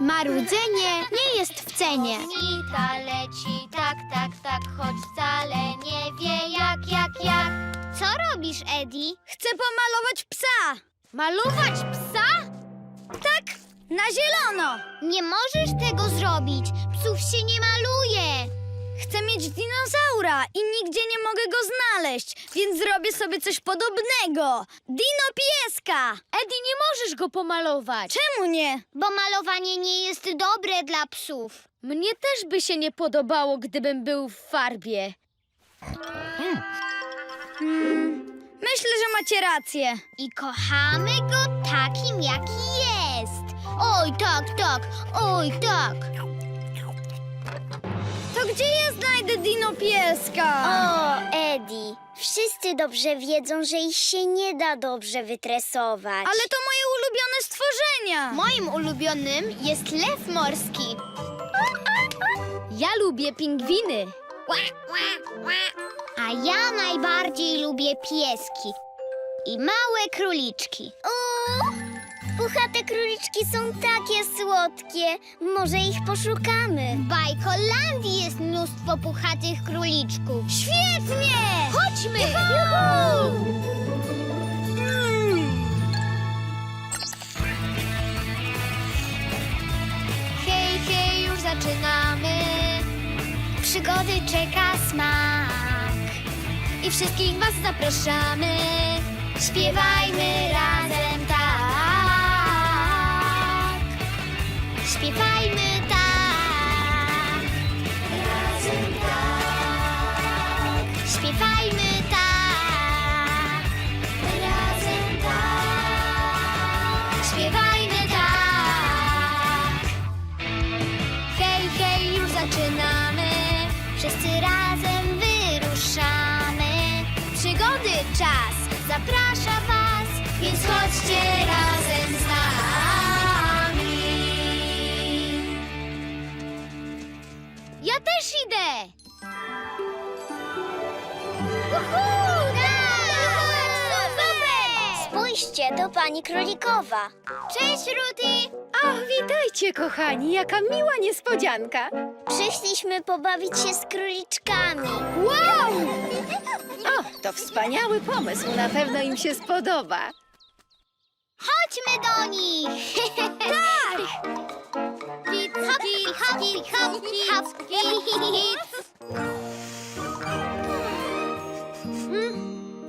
Marudzenie nie jest w cenie. Nita leci, tak, tak, tak, choć wcale nie wie jak, jak, jak. Co robisz, Eddie? Chcę pomalować psa. Malować psa? Tak, na zielono. Nie możesz tego zrobić. Psów się nie maluje. Chcę mieć dinozaura i nigdzie nie mogę go znaleźć, więc zrobię sobie coś podobnego. Dino pieska. Eddie, nie możesz go pomalować. Czemu nie? Bo malowanie nie jest dobre dla psów. Mnie też by się nie podobało, gdybym był w farbie. Hmm, myślę, że macie rację. I kochamy go takim, jaki jest. Oj, tak, tak, oj, tak. Gdzie ja znajdę dino pieska? O, Eddie, wszyscy dobrze wiedzą, że ich się nie da dobrze wytresować. Ale to moje ulubione stworzenia. Moim ulubionym jest lew morski. Ja lubię pingwiny. A ja najbardziej lubię pieski i małe króliczki. O, puchate króliczki są takie słodkie. Może ich poszukamy. W Bajkolandii jest mnóstwo puchatych króliczków. Świetnie! Chodźmy! Hej, hej, już zaczynamy. Przygody czeka smak. I wszystkich was zapraszamy. Śpiewajmy Śpiewajmy tak. Razem tak. Śpiewajmy tak. Razem tak. Śpiewajmy tak. Hej, hej, już zaczynamy. Wszyscy razem wyruszamy. Przygody czas zaprasza was, więc chodźcie razem idę! Spójrzcie, to pani królikowa. Cześć, Rudy! Ach, witajcie, kochani, jaka miła niespodzianka. Przyszliśmy pobawić się z króliczkami. O, to wspaniały pomysł, na pewno im się spodoba. Chodźmy do nich! tak! Hop, hop, hop, hop, hip.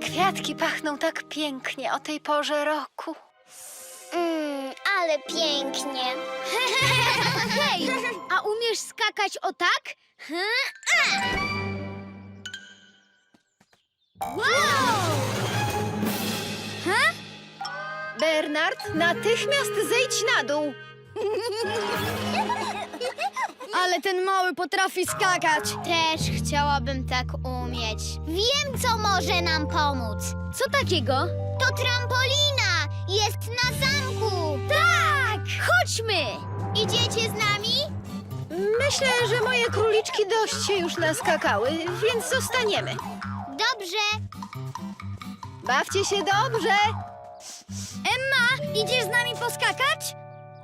Kwiatki pachną tak pięknie o tej porze roku. Mmm, ale pięknie. Hej, a umiesz skakać o tak? Bernard, natychmiast zejdź na dół. Ale ten mały potrafi skakać. Też chciałabym tak umieć. Wiem, co może nam pomóc. Co takiego? To trampolina! Jest na zamku! Tak! Chodźmy! Idziecie z nami? Myślę, że moje króliczki dość się już naskakały, więc zostaniemy. Dobrze. Bawcie się dobrze. Emma, idziesz z nami poskakać?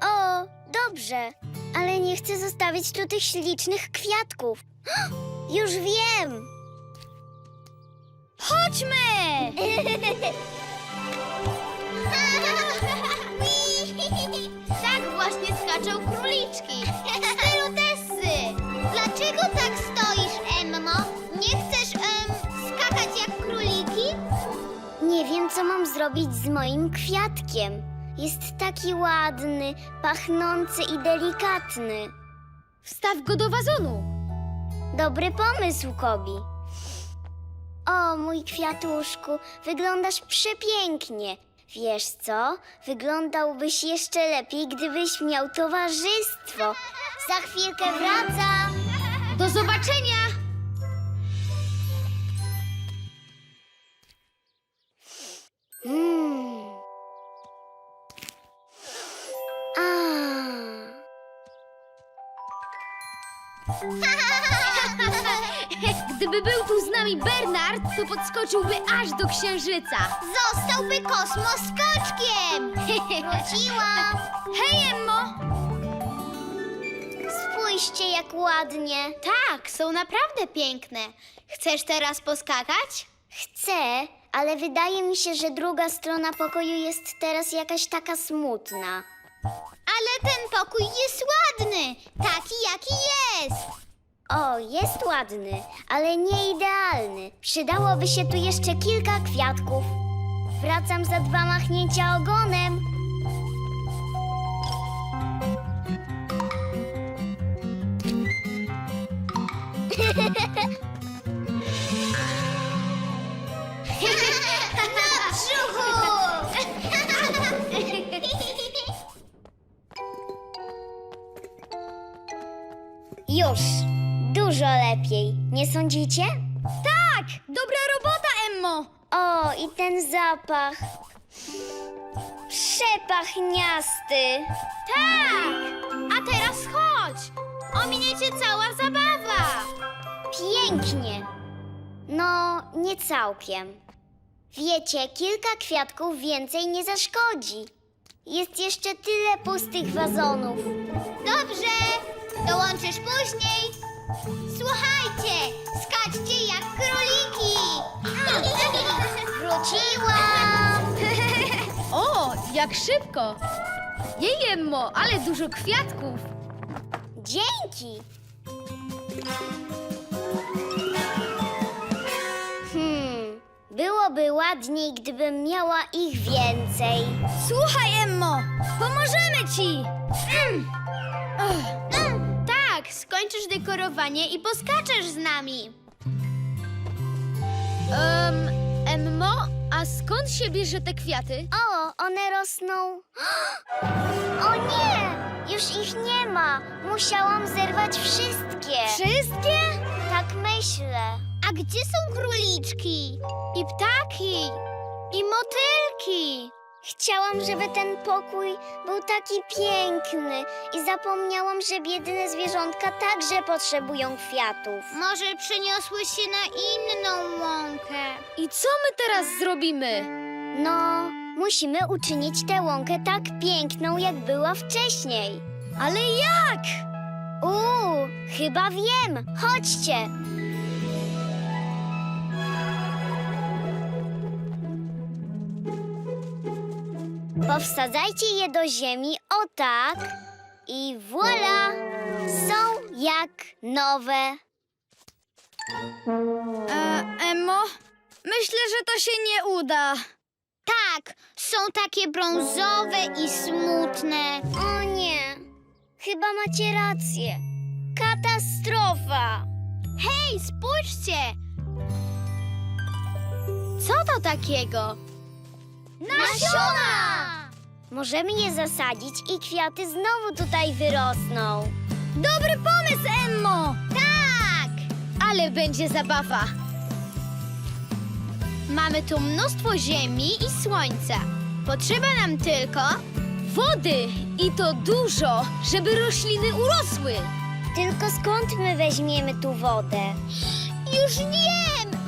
O, dobrze. Ale nie chcę zostawić tu tych ślicznych kwiatków. Już wiem. Chodźmy! tak właśnie skaczą króliczki. W stylu Tessy. Dlaczego tak stoisz, Emmo? Nie chcesz em, skakać jak króliki? Nie wiem, co mam zrobić z moim kwiatkiem. Jest taki ładny, pachnący i delikatny. Wstaw go do wazonu. Dobry pomysł, Kobi. O, mój kwiatuszku, wyglądasz przepięknie. Wiesz co? Wyglądałbyś jeszcze lepiej, gdybyś miał towarzystwo. Za chwilkę wracam. Do zobaczenia! Gdyby był tu z nami Bernard, to podskoczyłby aż do księżyca. Zostałby kosmoskoczkiem. Wróciłam. Hej, Emmo! Widzieliście, jak ładnie? Tak, są naprawdę piękne. Chcesz teraz poskakać? Chcę, ale wydaje mi się, że druga strona pokoju jest teraz jakaś taka smutna. Ale ten pokój jest ładny, taki jaki jest. O, jest ładny, ale nie idealny. Przydałoby się tu jeszcze kilka kwiatków. Wracam za dwa machnięcia ogonem. Już, dużo lepiej. Nie sądzicie? Tak! Dobra robota, Emmo! O, i ten zapach. Przepachniasty. Tak! A teraz chodź! Ominiecie cała zabawa! Pięknie. No, nie całkiem. Wiecie, kilka kwiatków więcej nie zaszkodzi. Jest jeszcze tyle pustych wazonów. Dobrze, dołączysz później. Słuchajcie, skaczcie jak króliki. Wróciłam! O, jak szybko! Jej, Emmo, ale dużo kwiatków! Dzięki! Hmm, byłoby ładniej, gdybym miała ich więcej. Słuchaj, Emmo! Pomożemy ci! Tak, skończysz dekorowanie i poskaczesz z nami. Um, Emmo, a skąd się bierze te kwiaty? O, one rosną. O nie! Już ich nie ma. Musiałam zerwać wszystkie. Wszystkie? Tak myślę. A gdzie są króliczki? I ptaki? I motylki? Chciałam, żeby ten pokój był taki piękny i zapomniałam, że biedne zwierzątka także potrzebują kwiatów. Może przeniosły się na inną łąkę. I co my teraz zrobimy? No, musimy uczynić tę łąkę tak piękną, jak była wcześniej. Ale jak? Uuu, chyba wiem. Chodźcie. Powsadzajcie je do ziemi, o tak. I voilà! Są jak nowe. E, Emmo, myślę, że to się nie uda. Tak, są takie brązowe i smutne. O nie, chyba macie rację. Katastrofa! Hej, spójrzcie! Co to takiego? Nasiona! Możemy je zasadzić i kwiaty znowu tutaj wyrosną. Dobry pomysł, Emmo! Tak! Ale będzie zabawa! Mamy tu mnóstwo ziemi i słońca. Potrzeba nam tylko... Wody! I to dużo, żeby rośliny urosły! Tylko skąd my weźmiemy tu wodę? Już wiem!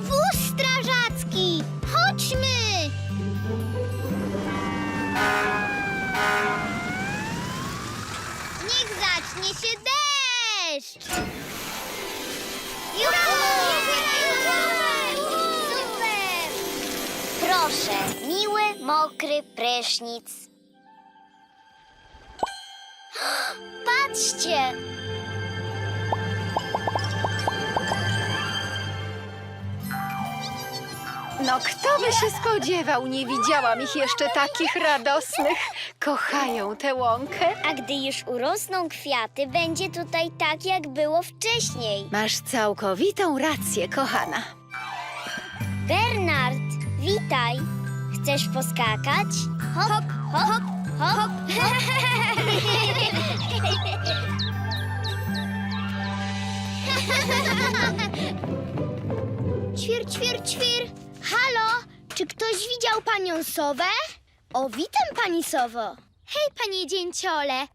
Prysznic. Patrzcie! No kto by się spodziewał? Nie widziałam ich jeszcze takich radosnych. Kochają tę łąkę. A gdy już urosną kwiaty, będzie tutaj tak, jak było wcześniej. Masz całkowitą rację, kochana. Bernard, witaj. Chcesz poskakać? Hop, hop, hop, hop. Ćwir, ćwir, ćwir! Halo, czy ktoś widział panią Sowę? O, witam pani Sowo. Hej, panie dzięciole.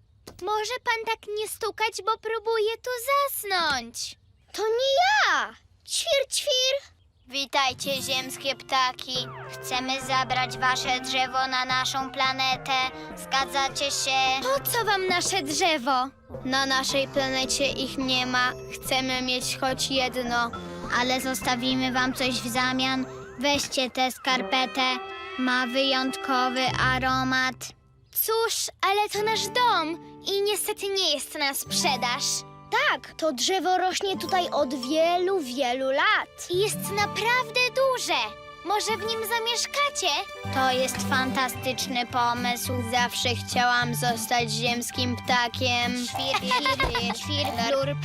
Może pan tak nie stukać, bo próbuję tu zasnąć. To nie ja! Ćwir, ćwir! Witajcie, ziemskie ptaki. Chcemy zabrać wasze drzewo na naszą planetę. Zgadzacie się? Po co wam nasze drzewo? Na naszej planecie ich nie ma. Chcemy mieć choć jedno. Ale zostawimy wam coś w zamian. Weźcie tę skarpetę. Ma wyjątkowy aromat. Cóż, ale to nasz dom i niestety nie jest na sprzedaż. Tak, to drzewo rośnie tutaj od wielu, wielu lat. I jest naprawdę duże. Może w nim zamieszkacie? To jest fantastyczny pomysł. Zawsze chciałam zostać ziemskim ptakiem. Świr, świr, świr, Flur,